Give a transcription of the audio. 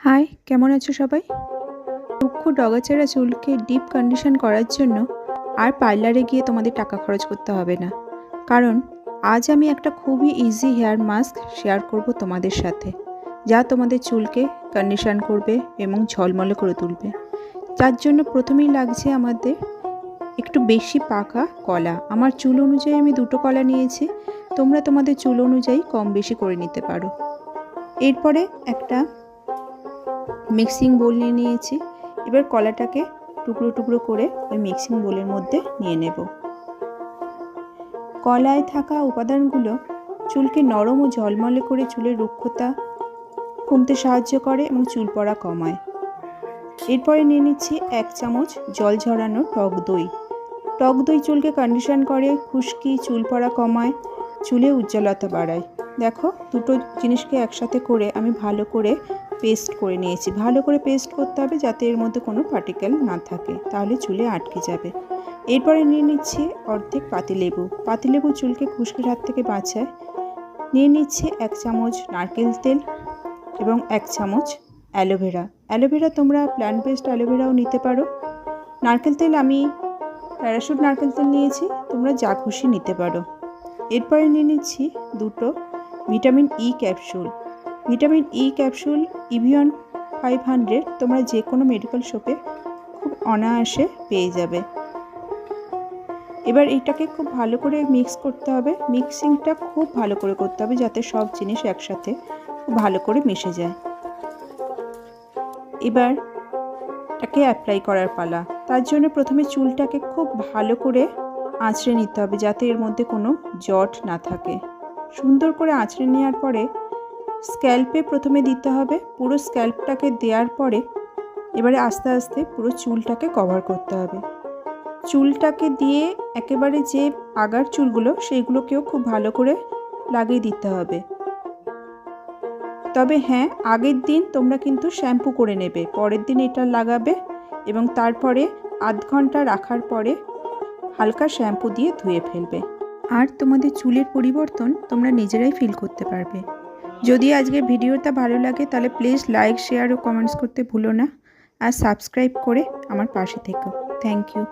High, কেমন আছো সবাই? রুক্ষ ডগাচেরা চুলকে ডিপ কন্ডিশন করার জন্য আর পার্লারে গিয়ে তোমাদের টাকা খরচ করতে হবে না। কারণ, আজ আমি একটা খুবই ইজি হেয়ার মাস্ক শেয়ার করব তোমাদের সাথে, যা তোমাদের চুলকে কন্ডিশন করবে এবং ঝলমলে করে তুলবে। যার জন্য প্রথমেই লাগছে আমাদের একটু বেশি পাকা কলা। আমার চুল অনুযায়ী আমি দুটো কলা নিয়েছি, তোমরা তোমাদের চুল অনুযায়ী কম বেশি করে নিতে পারো। এরপরে একটা মিক্সিং বোল নিয়ে নিয়েছি। এবার কলাটাকে টুকরো টুকরো করে ওই মিক্সিং বোলের মধ্যে নিয়ে নেব। কলায় থাকা উপাদানগুলো চুলকে নরম ও ঝলমলে করে চুলের রুক্ষতা কমতে সাহায্য করে এবং চুল পড়া কমায়। এরপরে নিয়ে নিচ্ছি এক চামচ জল ঝরানো টক দই। টক দই চুলকে কন্ডিশন করে, খুশকি, চুল পড়া কমায়, চুলে উজ্জ্বলতা বাড়ায়। দেখো, দুটো জিনিসকে একসাথে করে আমি ভালো করে পেস্ট করে নিয়েছি। ভালো করে পেস্ট করতে হবে যাতে এর মধ্যে কোনো পার্টিকেল না থাকে। তাহলে চুলে আটকে যাবে। এরপরে নিয়ে নিচ্ছি অর্ধেক পাতিলেবু। পাতিলেবু চুলকে খুশকির হাত থেকে বাঁচায়। নিয়ে নিচ্ছে এক চামচ নারকেল তেল এবং এক চামচ অ্যালোভেরা। অ্যালোভেরা তোমরা প্ল্যান্ট বেসড অ্যালোভেরাও নিতে পারো। নারকেল তেল আমি প্যারাশুট নারকেল তেল নিয়েছি। তোমরা যা খুশি নিতে পারো। এরপরে নিয়ে নিচ্ছি দুটো vitamin E capsule vitamin E capsule Evion five hundred তোমরা যে কোনো মেডিকেল শপে খুব অনায়াসে পেয়ে যাবে। এবার এটাকে খুব ভালো করে মিক্স করতে হবে। মিক্সিংটা খুব ভালো করে করতে হবে যাতে সব জিনিস একসাথে খুব ভালো করে মিশে যায়। এবার এটাকে অ্যাপ্লাই করার পালা। তার জন্য প্রথমে চুলটাকে খুব ভালো করে আঁচড়ে নিতে হবে যাতে এর মধ্যে কোনো জট না থাকে। সুন্দর করে আঁচড়ে নেওয়ার পরে স্ক্যাল্পে প্রথমে দিতে হবে। পুরো স্ক্যাল্পটাকে দেওয়ার পরে এবারে আস্তে আস্তে পুরো চুলটাকে কভার করতে হবে। চুলটাকে দিয়ে একেবারে যে আগার চুলগুলো, সেইগুলোকেও খুব ভালো করে লাগিয়ে দিতে হবে। তবে হ্যাঁ আগের দিন তোমরা কিন্তু শ্যাম্পু করে নেবে। পরের দিন এটা লাগাবে এবং তারপরে আধ ঘণ্টা রাখার পরে হালকা শ্যাম্পু দিয়ে ধুয়ে ফেলবে। আর তোমাদের চুলের পরিবর্তন তোমরা নিজেরাই ফিল করতে পারবে। যদি আজকের ভিডিওটা ভালো লাগে, তাহলে প্লিজ লাইক শেয়ার ও কমেন্টস করতে ভুলো না। আর সাবস্ক্রাইব করে আমার পাশে থেকো। Thank you